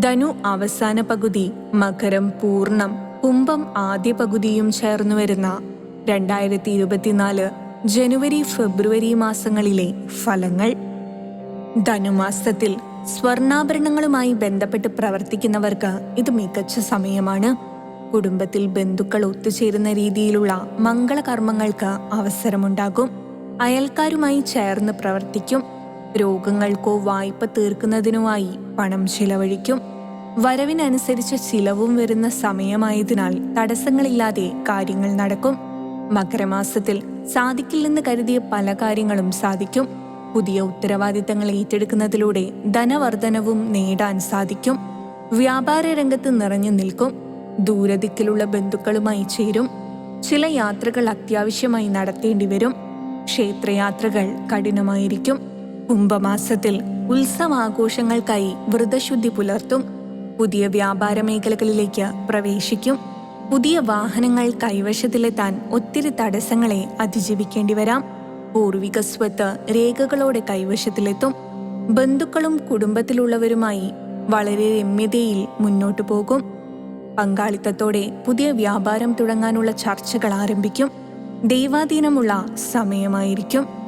ധനു അവസാന പകുതി മകരം പൂർണം കുംഭം ആദ്യ പകുതിയും ചേർന്നു വരുന്ന രണ്ടായിരത്തി ഇരുപത്തിനാല് ജനുവരി ഫെബ്രുവരി മാസങ്ങളിലെ ഫലങ്ങൾ. ധനുമാസത്തിൽ സ്വർണാഭരണങ്ങളുമായി ബന്ധപ്പെട്ട് പ്രവർത്തിക്കുന്നവർക്ക് ഇത് മികച്ച സമയമാണ്. കുടുംബത്തിൽ ബന്ധുക്കൾ ഒത്തുചേരുന്ന രീതിയിലുള്ള മംഗളകർമ്മങ്ങൾക്ക് അവസരമുണ്ടാകും. അയൽക്കാരുമായി ചേർന്ന് പ്രവർത്തിക്കും. രോഗങ്ങൾക്കോ വായ്പ തീർക്കുന്നതിനുമായി പണം ചിലവഴിക്കും. വരവിനനുസരിച്ച് ചിലവും വരുന്ന സമയമായതിനാൽ തടസ്സങ്ങളില്ലാതെ കാര്യങ്ങൾ നടക്കും. മകരമാസത്തിൽ സാധിക്കില്ലെന്ന് കരുതിയ പല കാര്യങ്ങളും സാധിക്കും. പുതിയ ഉത്തരവാദിത്തങ്ങൾ ഏറ്റെടുക്കുന്നതിലൂടെ ധനവർദ്ധനവും നേടാൻ സാധിക്കും. വ്യാപാര രംഗത്ത് നിറഞ്ഞു നിൽക്കും. ദൂരദിക്കിലുള്ള ബന്ധുക്കളുമായി ചേരും. ചില യാത്രകൾ അത്യാവശ്യമായി നടത്തേണ്ടി വരും. ക്ഷേത്രയാത്രകൾ കഠിനമായിരിക്കും. കുംഭമാസത്തിൽ ഉത്സവാഘോഷങ്ങൾക്കായി വ്രതശുദ്ധി പുലർത്തും. പുതിയ വ്യാപാര മേഖലകളിലേക്ക് പ്രവേശിക്കും. പുതിയ വാഹനങ്ങൾ കൈവശത്തിലെത്താൻ ഒത്തിരി തടസ്സങ്ങളെ അതിജീവിക്കേണ്ടി വരാം. പൂർവിക സ്വത്ത് രേഖകളോടെ കൈവശത്തിലെത്തും. ബന്ധുക്കളും കുടുംബത്തിലുള്ളവരുമായി വളരെ രമ്യതയിൽ മുന്നോട്ടു പോകും. പങ്കാളിത്തത്തോടെ പുതിയ വ്യാപാരം തുടങ്ങാനുള്ള ചർച്ചകൾ ആരംഭിക്കും. ദൈവാധീനമുള്ള സമയമായിരിക്കും.